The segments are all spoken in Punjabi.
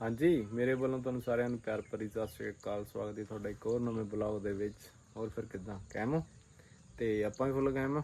ਹਾਂਜੀ, ਮੇਰੇ ਵੱਲੋਂ ਤੁਹਾਨੂੰ ਸਾਰਿਆਂ ਨੂੰ ਪਿਆਰ ਭਰੀ ਸਤਿ ਸ਼੍ਰੀ ਅਕਾਲ। ਸਵਾਗਤ ਹੈ ਤੁਹਾਡਾ ਇੱਕ ਹੋਰ ਨਵੇਂ ਬਲੌਗ ਦੇ ਵਿੱਚ। ਹੋਰ ਫਿਰ ਕਿਦਾਂ? ਕਾਇਮ ਹੋ? ਤੇ ਆਪਾਂ ਵੀ ਫੁੱਲ ਕਾਇਮ ਆ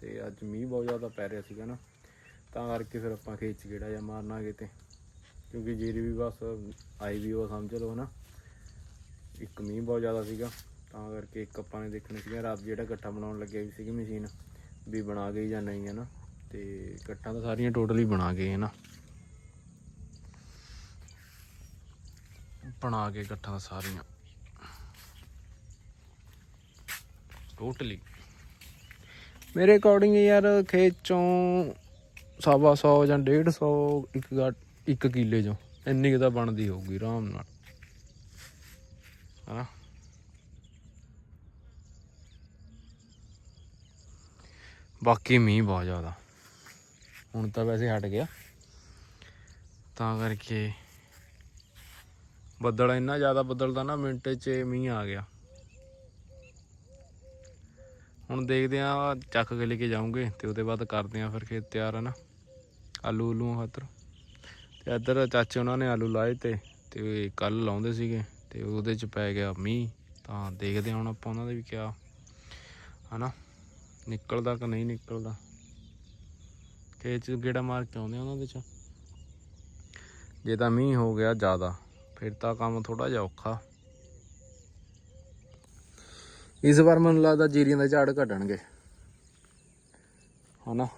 ਤੇ ਅੱਜ ਮੀਂਹ ਬਹੁਤ ਜ਼ਿਆਦਾ ਪੈ ਰਿਹਾ ਸੀਗਾ ਨਾ। ਤਾਂ ਕਰਕੇ ਫਿਰ ਆਪਾਂ ਖੇਚ ਗੇੜਾ ਜਾਂ ਮਾਰਨਾ ਕਿਤੇ ਕਿਉਂਕਿ ਜੀਰੀ ਵੀ ਬਸ ਆਈ ਵੀ ਉਹ ਸਮਝ ਲਓ ਨਾ ਇੱਕ ਮੀਂਹ ਬਹੁਤ ਜ਼ਿਆਦਾ ਸੀਗਾ। ਤਾਂ ਕਰਕੇ ਇੱਕ ਆਪਾਂ ਨੇ ਦੇਖਣਾ ਸੀਗਾ ਰਾਤ ਜਿਹੜਾ ਇਕੱਠਾ ਬਣਾਉਣ ਲੱਗੇ ਵੀ ਸੀਗੀ ਮਸ਼ੀਨ, ਵੀ ਬਣਾ ਗਈ ਜਾਂ ਨਹੀਂ ਹੈ ਨਾ ਤੇ ਇਕੱਠਾਂ ਤਾਂ ਸਾਰੀਆਂ ਟੋਟਲੀ ਬਣਾ ਗਏ ਹੈ ਨਾ ਬਣਾ ਕੇ ਇਕੱਠਾਂ ਸਾਰੀਆਂ। ਟੋਟਲੀ ਮੇਰੇ ਅਕੋਰਡਿੰਗ ਯਾਰ ਖੇਤ ਚੋਂ ਸਵਾ ਸੌ ਜਾਂ 150 ਇੱਕ ਗਾ ਇੱਕ ਕਿੱਲੇ ਚੋਂ ਇੰਨੀ ਕੁ ਤਾਂ ਬਣਦੀ ਹੋਊਗੀ ਆਰਾਮ ਨਾਲ। ਹਨਾ? ਬਾਕੀ ਮੀਂਹ ਬਹੁਤ ਜ਼ਿਆਦਾ। ਹੁਣ ਤਾਂ ਵੈਸੇ ਹਟ ਗਿਆ। ਤਾਂ ਕਰਕੇ ਬੱਦਲ, ਇੰਨਾ ਜ਼ਿਆਦਾ ਬੱਦਲਦਾ ਨਾ ਮਿੰਟ 'ਚ ਮੀਂਹ ਆ ਗਿਆ। ਹੁਣ ਦੇਖਦੇ ਆ ਚੱਕ ਕੇ ਲੈ ਕੇ ਜਾਉਂਗੇ ਤੇ ਉਹਦੇ ਬਾਅਦ ਕਰਦੇ ਆ ਫਿਰ ਖੇਤ ਤਿਆਰ ਹੈ ਨਾ ਆਲੂ ਉਲੂ ਖਾਤਰ। ਤੇ ਇੱਧਰ ਚਾਚੇ ਉਹਨਾਂ ਨੇ ਆਲੂ ਲਾਏ ਤੇ ਤੇ ਕੱਲ ਲਾਉਂਦੇ ਸੀਗੇ ਤੇ ਉਹਦੇ 'ਚ ਪੈ ਗਿਆ ਮੀਂਹ। ਤਾਂ ਦੇਖਦੇ ਹਾਂ ਹੁਣ ਆਪਾਂ ਉਹਨਾਂ ਦੇ ਵੀ ਕਿਆ, ਹਨਾ? ਨਿਕਲਦਾ ਕਿ ਨਹੀਂ ਨਿਕਲਦਾ? ਖੇਤ 'ਚ ਗੇੜਾ ਮਾਰ ਕੇ ਆਉਂਦੇ ਆ ਉਹਨਾਂ ਦੇ 'ਚ। ਜੇ ਤਾਂ ਮੀਂਹ ਹੋ ਗਿਆ ਜ਼ਿਆਦਾ। ਫਿਰ ਤਾਂ ਕੰਮ ਥੋੜਾ ਜਿਹਾ ਔਖਾ। ਇਸ ਵਾਰ ਮੈਨੂੰ ਲੱਗਦਾ ਜੀਰੀਆਂ ਦਾ ਝਾੜ ਘਟਣਗੇ। ਹਨਾ?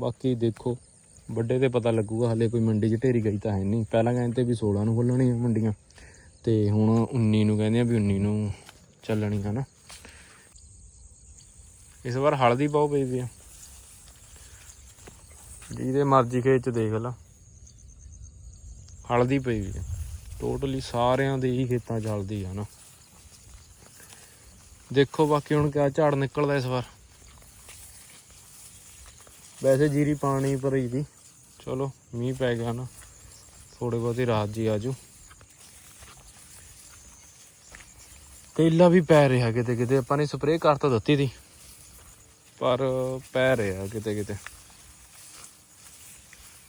ਬਾਕੀ ਦੇਖੋ, ਵੱਡੇ ਤੇ ਪਤਾ ਲੱਗੂਗਾ, ਹਲੇ ਕੋਈ ਮੰਡੀ 'ਚ ਢੇਰੀ ਗਈ ਤਾਂ ਹੈ ਨਹੀਂ। ਪਹਿਲਾਂ ਕਹਿੰਦੇ ਵੀ 16 ਨੂੰ ਖੁੱਲਣੀਆਂ ਮੰਡੀਆਂ। ਤੇ ਹੁਣ 19 ਨੂੰ ਕਹਿੰਦੇ ਆ ਵੀ 19 ਨੂੰ ਚੱਲਣੀ, ਹਨਾ? ਇਸ ਵਾਰ ਹਲਦੀ ਬਹੁਤ ਪਈ ਵੀ ਆ। ਜਿਹਦੇ ਮਰਜ਼ੀ ਖੇਤ 'ਚ ਦੇਖ ਲਾ। ਹਲਦੀ ਪਈ ਵੀ ਟੋਟਲੀ ਸਾਰਿਆਂ ਦੇ ਹੀ ਖੇਤਾਂ 'ਚ ਹਲਦੀ ਆ ਨਾ। ਦੇਖੋ ਬਾਕੀ ਹੁਣ ਕਿਆ ਝਾੜ ਨਿਕਲਦਾ ਇਸ ਵਾਰ। ਵੈਸੇ ਜੀਰੀ ਪਾਣੀ ਭਰੀ ਦੀ। ਚਲੋ, ਮੀਂਹ ਪੈ ਗਿਆ ਨਾ। ਥੋੜੇ ਬਹੁਤੀ ਰਾਤ ਜੀ ਆਜੂ। ਤੇਲਾ ਵੀ ਪੈ ਰਿਹਾ ਕਿਤੇ ਕਿਤੇ ਆਪਾਂ ਨੇ ਸਪਰੇਅ ਕਰਤਾ ਦਿੱਤੀ ਦੀ। ਪਰ ਪੈ ਰਿਹਾ ਕਿਤੇ ਕਿਤੇ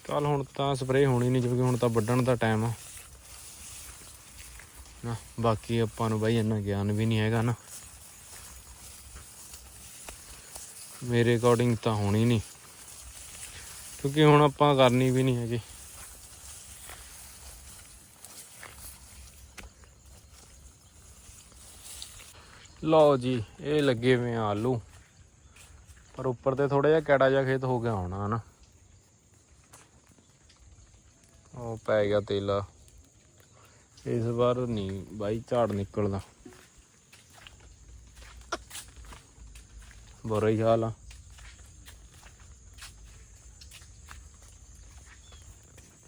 ਚੱਲ ਹੁਣ ਤਾਂ ਸਪਰੇਅ ਹੋਣੀ ਨਹੀਂ, ਕਿਉਂਕਿ ਹੁਣ ਤਾਂ ਵੱਢਣ ਦਾ ਟਾਈਮ ਆ। ਨਾ, ਬਾਕੀ ਆਪਾਂ ਨੂੰ ਬਾਈ ਇੰਨਾ ਗਿਆਨ ਵੀ ਨਹੀਂ ਹੈਗਾ ਨਾ। ਮੇਰੇ ਅਕੋਰਡਿੰਗ ਤਾਂ ਹੋਣੀ ਨਹੀਂ, ਕਿਉਂਕਿ ਹੁਣ ਆਪਾਂ ਕਰਨੀ ਵੀ ਨਹੀਂ ਹੈਗੀ। ਲਓ ਜੀ, ਇਹ ਲੱਗੇ ਹੋਏ ਆਲੂ। ਪਰ ਉੱਪਰ ਤੇ ਥੋੜਾ ਜਿਹਾ ਕੈੜਾ ਜਿਹਾ ਖੇਤ ਹੋ ਗਿਆ ਹੋਣਾ, ਹਨਾ। ਉਹ ਪੈ ਗਿਆ ਤੇਲਾ। ਇਸ ਵਾਰ ਨਹੀਂ, ਬਾਈ ਝਾੜ ਨਿਕਲਦਾ ਬੁਰਾ ਹੀ ਹਾਲ ਆ।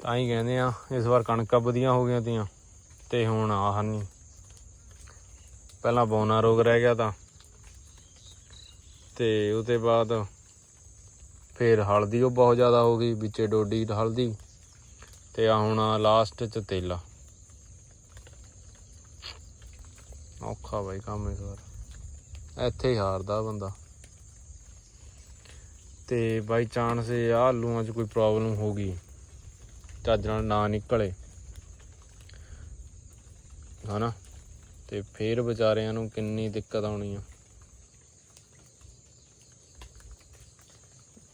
ਤਾਂ ਹੀ ਕਹਿੰਦੇ ਆ, ਇਸ ਵਾਰ ਕਣਕਾਂ ਵਧੀਆ ਹੋ ਗਈਆਂ ਤੀਆਂ, ਤੇ ਹੁਣ ਆਹ ਨਹੀਂ। ਪਹਿਲਾਂ ਬੌਨਾ ਰੋਗ ਰਹਿ ਗਿਆ ਤਾਂ। ਤੇ ਉਹਦੇ ਬਾਅਦ ਫੇਰ ਹਲਦੀ ਉਹ ਬਹੁਤ ਜ਼ਿਆਦਾ ਹੋ ਗਈ, ਵਿੱਚੇ ਡੋਡੀ, ਹਲਦੀ। ਤੇ ਆ ਹੁਣ ਲਾਸਟ ਚ ਤੇਲਾ ਔਖਾ ਬਾਈ ਕੰਮ ਇਸ ਵਾਰ। ਇੱਥੇ ਹੀ ਹਾਰਦਾ ਬੰਦਾ। ਤੇ ਬਾਈ ਚਾਂਸ ਇਹ ਆ ਆਲੂਆਂ 'ਚ ਕੋਈ ਪ੍ਰੋਬਲਮ ਹੋ ਗਈ। ਚੱਜ ਨਾਲ ਨਾ ਨਿਕਲੇ। ਹਨਾ? ਤੇ ਫੇਰ ਵਿਚਾਰਿਆਂ ਨੂੰ ਕਿੰਨੀ ਦਿੱਕਤ ਆਉਣੀ ਆ।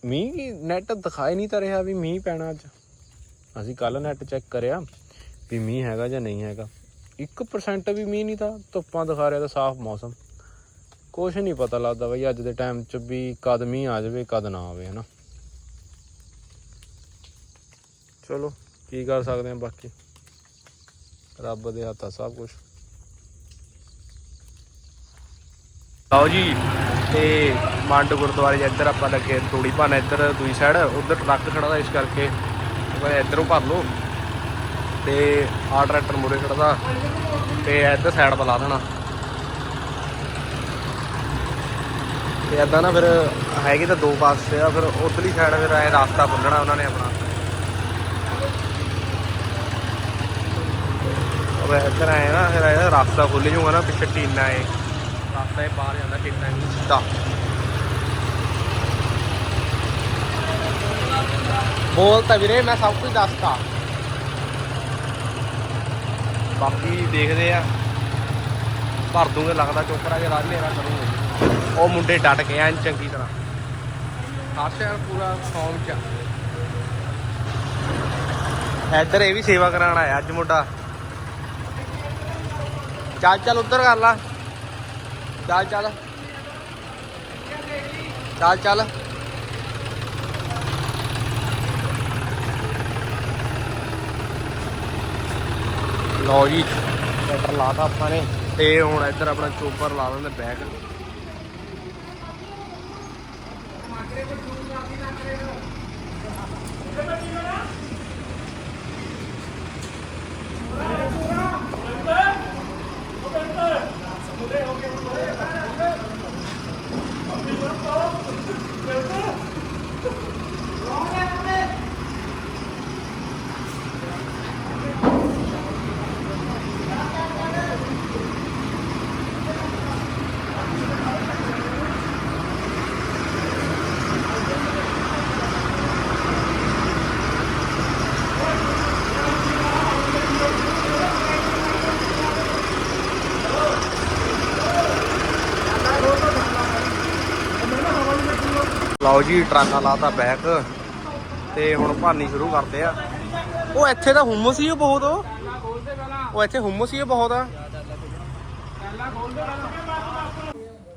ਮੀਂਹ ਕੀ ਨੈਟ ਦਿਖਾਈ ਨਹੀਂ ਤਾਂ ਰਿਹਾ ਵੀ ਮੀਂਹ ਪੈਣਾ ਅੱਜ। ਅਸੀਂ ਕੱਲ ਨੈਟ ਚੈੱਕ ਕਰਿਆ ਵੀ ਮੀਂਹ ਹੈਗਾ ਜਾਂ ਨਹੀਂ ਹੈਗਾ। 1% ਵੀ ਮੀਂਹ ਨਹੀਂ ਤਾਂ ਧੁੱਪਾਂ ਦਿਖਾ ਰਿਹਾ ਤਾਂ ਸਾਫ਼ ਮੌਸਮ। ਕੁਛ ਨਹੀਂ ਪਤਾ ਲੱਗਦਾ ਬਈ ਅੱਜ ਦੇ ਟਾਈਮ 'ਚ ਵੀ ਕਦ ਮੀਂਹ ਆ ਜਾਵੇ, ਕਦ ਨਾ ਆਵੇ, ਹਨਾ। ਚਲੋ, ਕੀ ਕਰ ਸਕਦੇ ਆ ਬਾਕੀ? ਰੱਬ ਦੇ ਹੱਥ ਆ ਸਭ ਕੁਝ ਆਓ ਜੀ, ਤੇ ਮੰਡ ਗੁਰਦੁਆਰੇ 'ਚ ਇੱਧਰ ਆਪਾਂ ਲੱਗੇ, ਤੂੜੀ ਭੰਨ ਇੱਧਰ, ਦੂਈ ਸਾਈਡ ਉਧਰ ਟਰੱਕ ਖੜਾ ਇਸ ਕਰਕੇ। ਮੈਂ ਇੱਧਰੋਂ ਭਰ ਲਓ ਤੇ ਆ ਟਰੈਕਟਰ ਮੂਰੇ ਖੜਦਾ ਤੇ ਇੱਧਰ ਸਾਈਡ ਬਲਾ ਦੇਣਾ। ਤੇ ਏਦਾਂ ਨਾ ਫਿਰ ਹੈਗੇ ਤਾਂ ਦੋ ਪਾਸੇ ਆ, ਫਿਰ ਉਧਰਲੀ ਸਾਈਡ ਫਿਰ ਐ ਰਾਸਤਾ ਖੁੱਲਣਾ ਉਹਨਾਂ ਨੇ ਆਪਣਾ। ਅਬ ਇੱਧਰ ਆਏ ਨਾ, ਫਿਰ ਇਹ ਰਸਤਾ ਖੁੱਲ ਜੂਗਾ ਨਾ, ਪਿੱਛੇ ਟੀਨਾ ਏ। ਰਸਤਾ ਇਹ ਬਾਹਰ ਜਾਂਦਾ, ਟੀਨਾ ਨਹੀਂ ਸਿੱਧਾ। ਬੋਲ ਤਾਂ ਵੀਰੇ, ਮੈਂ ਸਭ ਕੁਝ ਦੱਸਤਾ। ਬਾਕੀ ਦੇਖਦੇ ਆ। ਭਰ ਦੂੰਗੇ, ਲੱਗਦਾ ਚੋਪੜਾ ਜੇ ਰਾਜ ਮੇਰਾ ਕਰੂੰਗੇ। ਉਹ ਮੁੰਡੇ ਡਟ ਗਏ ਐਨ ਚੰਗੀ ਤਰ੍ਹਾਂ। ਹਰਸ਼ਾ ਪੂਰਾ ਸੌਂਗ ਚ ਆ। ਇੱਧਰ ਇਹ ਵੀ ਸੇਵਾ ਕਰਾਉਣ ਆਇਆ ਅੱਜ ਮੁੰਡਾ। ਚੱਲ ਚੱਲ, ਉੱਧਰ ਕਰ ਲਾ। ਚੱਲ ਚੱਲ। ਚੱਲ ਚੱਲ। ਲਓ ਜੀ। ਟਰੈਕਟਰ ਲਾਤਾ ਆਪਾਂ ਨੇ। ਤੇ ਹੁਣ ਇੱਧਰ ਆਪਣਾ ਚੋਪਰ ਲਾ ਦਿੰਦੇ ਬੈਕ ਲਓ ਜੀ, ਟਰਾਲਾ ਲਾਤਾ ਬੈਕ ਤੇ ਹੁਣ ਭਾਨੀ ਸ਼ੁਰੂ ਕਰਦੇ ਆ। ਉਹ ਇੱਥੇ ਤਾਂ ਹੁਮਸ ਹੀ ਬਹੁਤ, ਉਹ। ਇੱਥੇ ਹੁਮਸ ਹੀ ਬਹੁਤ। ਆ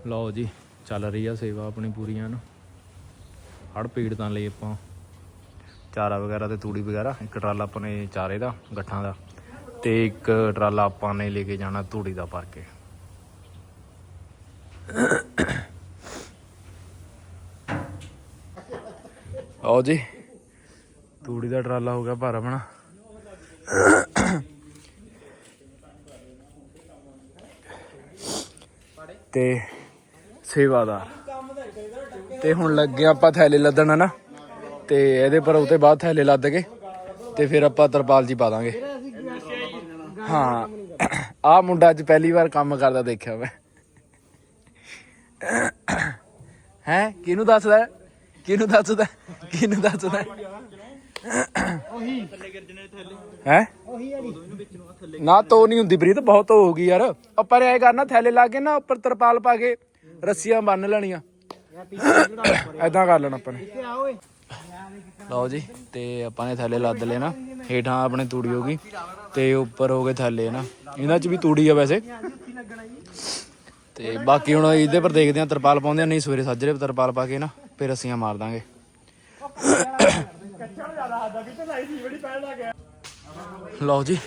ਲਓ ਜੀ, ਚੱਲ ਰਹੀ ਆ ਸੇਵਾ ਆਪਣੀ ਪੂਰੀਆਂ ਨਾ। ਹੜ ਪੀੜਤਾਂ ਲਈ ਆਪਾਂ ਚਾਰਾ ਵਗੈਰਾ ਤੇ ਤੂੜੀ ਵਗੈਰਾ, ਇੱਕ ਟਰਾਲਾ ਆਪਾਂ ਨੇ ਚਾਰੇ ਦਾ, ਗੱਠਾਂ ਦਾ ਤੇ ਇੱਕ ਟਰਾਲਾ ਆਪਾਂ ਨੇ ਲੈ ਕੇ ਜਾਣਾ ਤੂੜੀ ਦਾ ਭਰ ਕੇ। ਆਓ ਜੀ। ਤੂੜੀ ਦਾ ਟਰਾਲਾ ਹੋ ਗਿਆ ਭਰ ਆਪਣਾ ਤੇ ਸੇਵਾਦਾਰ ਤੇ ਹੁਣ ਲੱਗੇ ਆਪਾਂ ਥੈਲੇ ਲੱਦਣ ਨਾ ਤੇ ਇਹਦੇ ਪਰ ਉਤੇ ਬਾਅਦ ਥੈਲੇ ਲੱਦ ਕੇ ਤੇ ਫਿਰ ਆਪਾਂ ਤਰਪਾਲ ਜੀ ਪਾ ਦਾਂਗੇ। ਹਾਂ। ਆ ਮੁੰਡਾ ਅੱਜ ਪਹਿਲੀ ਵਾਰ ਕੰਮ ਕਰਦਾ ਦੇਖਿਆ ਮੈਂ। ਹੈ? ਕਿਹਨੂੰ ਦੱਸਦਾ? ਹੈ? ਕਿਹਨੂੰ ਦੱਸਦਾ? ਹੈ? ਕਿਹਨੂੰ ਦੱਸਦਾ? ਹੈ? ਨਾ ਤੋ ਨਹੀਂ ਹੁੰਦੀ ਪ੍ਰੀਤ, ਬਹੁਤ ਧੋ ਹੋ ਗਈ ਯਾਰ। ਉੱਪਰ ਐ ਕਰਨਾ, ਥੈਲੇ ਲਾ ਕੇ ਨਾ, ਉੱਪਰ ਤਰਪਾਲ ਪਾ ਕੇ ਰੱਸੀਆਂ ਬੰਨ ਲੈਣੀਆਂ। ਐਦਾਂ ਕਰ ਲੈਣਾ ਆਪਾਂ ਨੇ। ਲਓ ਜੀ, ਤੇ ਆਪਾਂ ਨੇ ਥੈਲੇ ਲੱਦ ਲਏ ਨਾ। ਹੇਠਾਂ ਆਪਣੇ ਤੂੜੀ ਹੋ ਗਈ, ਤੇ ਉੱਪਰ ਹੋ ਗਏ ਥੈਲੇ ਨਾ। ਇਹਨਾਂ 'ਚ ਵੀ ਤੂੜੀ ਆ ਵੈਸੇ। ਤੇ ਬਾਕੀ ਹੁਣ ਇਹਦੇ ਪਰ ਦੇਖਦੇ ਆ ਤਰਪਾਲ ਪਾਉਂਦੇ ਆ ਨਹੀਂ ਸਵੇਰੇ ਸਾਜਰੇ ਤਰਪਾਲ ਪਾ ਕੇ ਨਾ। ਫਿਰ ਰੱਸੀਆਂ ਮਾਰ ਦਾਂਗੇ। ਲਓ ਜੀ,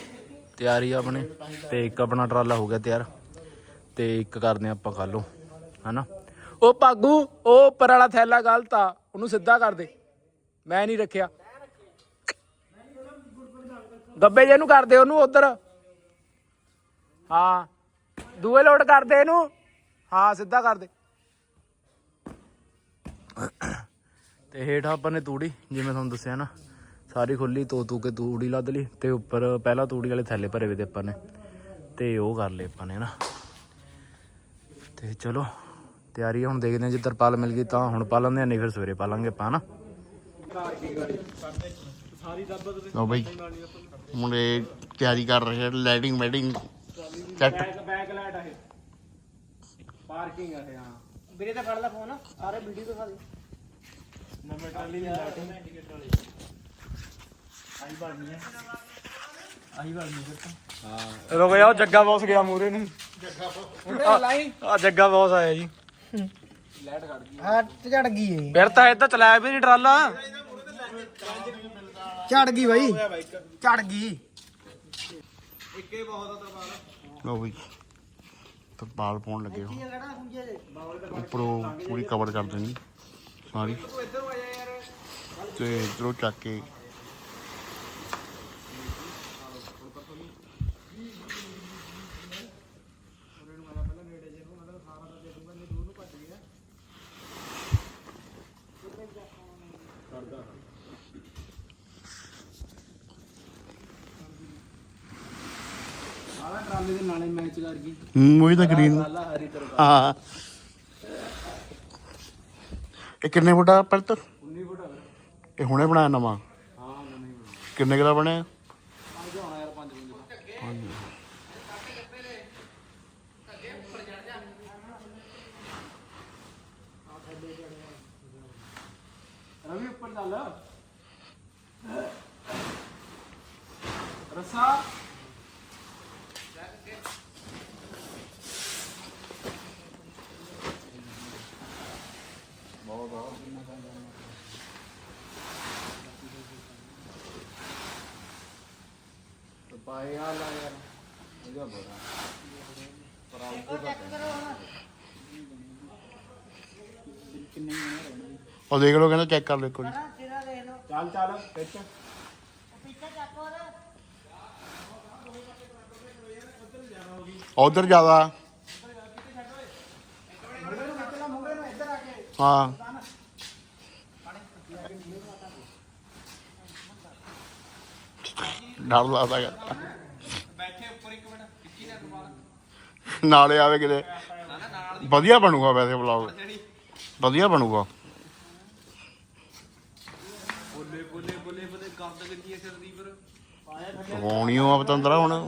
ਤਿਆਰੀ ਆ ਆਪਣੀ। ਤੇ ਇੱਕ ਆਪਣਾ ਟਰਾਲਾ ਹੋ ਗਿਆ ਤਿਆਰ। ਤੇ ਇੱਕ ਕਰਦੇ ਆ ਆਪਾਂ ਕੱਲੋਂ ਹਨਾ? ਉਹ ਭਾਗੂ ਉਹ ਉੱਪਰ ਵਾਲਾ ਥੈਲਾ ਗਲਤ ਆ, ਉਹਨੂੰ ਸਿੱਧਾ ਕਰ ਦੇ। ਮੈਂ ਨਹੀਂ ਰੱਖਿਆ। ਗੱਬੇ ਜੇ ਨੂੰ ਕਰ ਉਹਨੂੰ ਉਧਰ। ਹਾਂ, ਦੂਏ ਲੋਡ ਕਰਦੇ ਇਹਨੂੰ। ਹਾਂ, ਸਿੱਧਾ ਕਰ ਦੇ। ਤੇ ਹੇਠ ਆਪਾਂ ਨੇ ਤੂੜੀ ਜਿਵੇਂ ਤੁਹਾਨੂੰ ਦੱਸਿਆ ਨਾ ਸਾਰੀ ਖੁੱਲੀ ਤੋ ਤੂ ਕੇ ਤੂੜੀ ਲੱਦ ਲਈ ਤੇ ਉੱਪਰ ਪਹਿਲਾਂ ਤੂੜੀ ਵਾਲੇ ਥੈਲੇ ਭਰੇ ਵੇ ਤੇ ਆਪਾਂ ਨੇ ਤੇ ਉਹ ਕਰ ਲਏ ਆਪਾਂ ਨੇ ਨਾ ਤੇ ਚਲੋ ਤਿਆਰੀ ਹੁਣ ਦੇਖਦੇ ਹਾਂ ਜੇ ਤਰਪਾਲ ਮਿਲ ਗਈ ਤਾਂ ਹੁਣ ਪਾ ਲੈਂਦੇ ਆ ਨਹੀਂ ਫਿਰ ਸਵੇਰੇ ਪਾ ਲਾਂਗੇ ਆਪਾਂ ਨਾ ਲਓ ਬਈ ਮੁੰਡੇ ਤਿਆਰੀ ਕਰ ਰਹੇ lighting matting set back light ਆ ਇਹ ਪਾਰਕਿੰਗ ਆ ਇਹ ਹਾਂ ਵੀਰੇ ਤਾਂ ਫੜ ਲੈ ਫੋਨ ਸਾਰੇ ਵੀਡੀਓ ਦਿਖਾ ਦੇ। ਨੰਬਰ ਟਰਾਲੀ ਦੀ ਲਾਈਟਿੰਗ ਆਈ ਬਣਨੀ ਹੈ। ਆਈ ਬਣਨੀ ਫਿਰ ਤਾਂ। ਰੁਕ ਜਾ ਜੱਗਾ ਬੌਸ ਗਿਆ ਮੂਰੇ ਨੂੰ। ਆ ਜੱਗਾ ਬੌਸ ਆਇਆ ਜੀ। ਹੱਟ ਝੜ ਗਈ ਏ। ਫਿਰ ਤਾਂ ਇਹ ਤਾਂ ਚਲਾਇਆ ਵੀ ਨਹੀਂ ਟਰਾਲਾ। ਝੜ ਗਈ ਬਾਈ। ਝੜ ਗਈ। ਲਓ ਬਈ। ਤਰਪਾਲ ਪਾਉਣ ਲੱਗੇ ਹੋ। ਉੱਪਰੋਂ ਪੂਰੀ ਕਵਰ ਕਰ ਦੇਣੀ। ਸਾਰੀ। ਤੇ ਇਧਰੋਂ ਚੱਕ ਕੇ ਹੂੰ ਉਹੀ ਤਾਂ ਗ੍ਰੀਨ ਹਾਂ ਇਹ ਕਿੰਨੇ ਫੁੱਟ ਆ ਪਰਤ 19 ਇਹ ਹੁਣੇ ਬਣਾਇਆ ਨਵਾਂ? ਹਾਂ ਨਹੀਂ ਕਿੰਨੇ ਕਿਲਾ ਬਣਿਆ? ਰਵੀ ਉੱਪਰ ਚੱਲ। ਰਸਾ। ਪਾਏ ਆ ਲਾ ਯਾਰ। ਇਹਦਾ ਬੜਾ। ਉਹ ਦੇਖ ਲਓ ਕਹਿੰਦਾ ਚੈੱਕ ਕਰ ਲਓ ਇੱਕ ਵਾਰੀ। ਚੱਲ ਚੱਲ ਖਿੱਚ ਉਧਰ ਜ਼ਿਆਦਾ। ਹਾਂ। ਡਰ ਲੱਗਦਾ ਯਾਰ ਬੈਠੇ ਉੱਪਰ ਇੱਕ ਮਿੰਟ ਵਿੱਕੀ ਨੇ ਰੁਮਾਲ ਨਾਲੇ ਆਵੇ ਕਿਤੇ। ਵਧੀਆ ਬਣੂਗਾ ਵੈਸੇ ਵਲੌਗ ਵਧੀਆ ਬਣੂਗਾ। ਬੋਲੇ ਬੋਲੇ ਬੋਲੇ ਬੋਲੇ ਗੰਦ ਗੱਡੀ ਸਿਰ ਦੀ ਪਰ ਹੋਣੀ ਉਹ ਪਤੰਦਰਾ ਹੁਣ। ਹਾਂ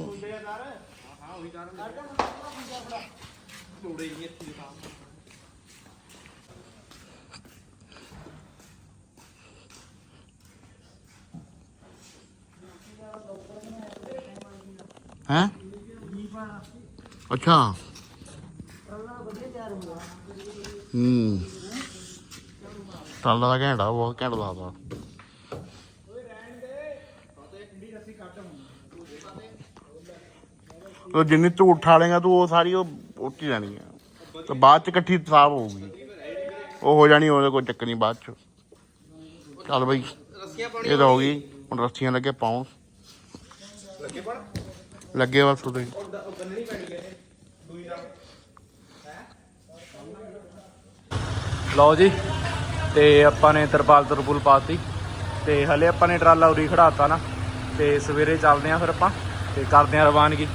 ਉਹੀ ਕਾਰਨ ਤੋੜੇ ਨਹੀਂ ਇੱਥੇ ਦਿਖਾ ਹੈ ਅੱਛਾ। ਹੂੰ। ਟੱਲਾ ਦਾ ਘੈਂਟਾ ਬਹੁਤ ਘੈਂਟ ਲੱਗਦਾ। ਉਹ ਜਿੰਨੀ ਤੂੰ ਉਠਾ ਲੇਗਾ ਤੂੰ, ਉਹ ਸਾਰੀ ਉਹ ਉੱਟੀ ਜਾਣੀ ਆ। ਤੇ ਬਾਅਦ ਚ ਇਕੱਠੀ ਸਾਫ਼ ਹੋਊਗੀ। ਉਹ ਹੋ ਜਾਣੀ, ਉਹਦੇ ਕੋਈ ਚੱਕਰ ਨਹੀਂ ਬਾਅਦ ਚ। ਚੱਲ ਬਈ, ਇਹ ਤਾਂ ਹੋ ਗਈ। ਹੁਣ ਰੱਸੀਆਂ ਲੱਗੇ ਪਾਉਣ। ਲੱਗੇ ਲੱਗੇ ਬਸ ਉਹਦੇ। ਲਓ ਜੀ, ਤੇ ਆਪਾਂ ਨੇ ਤਰਪਾਲ ਤਰਪੁਲ ਪਾਤੀ। ਤੇ ਹਲੇ ਆਪਾਂ ਨੇ ਟਰਾਲਾ ਉਰੀ ਖੜਾਤਾ ਨਾ, ਤੇ ਸਵੇਰੇ ਚੱਲਦੇ ਆਂ ਫਿਰ ਆਪਾਂ, ਤੇ ਕਰਦੇ ਆਂ ਰਵਾਨਗੀ।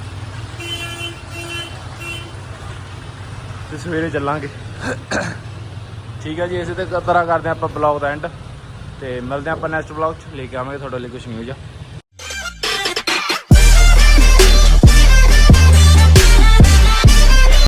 ਤੇ ਸਵੇਰੇ ਚੱਲਾਂਗੇ। ਠੀਕ ਹੈ ਜੀ, ਇਸੇ ਤੇ ਤਰ੍ਹਾਂ ਕਰਦੇ ਆਂ ਆਪਾਂ ਬਲੌਗ ਦਾ ਐਂਡ ਤੇ ਮਿਲਦੇ ਆਂ ਆਪਾਂ ਨੈਕਸਟ ਬਲੌਗ 'ਚ, ਲੈ ਕੇ ਆਵਾਂਗੇ ਤੁਹਾਡੇ ਲਈ ਕੁਝ ਨਿਊਜ਼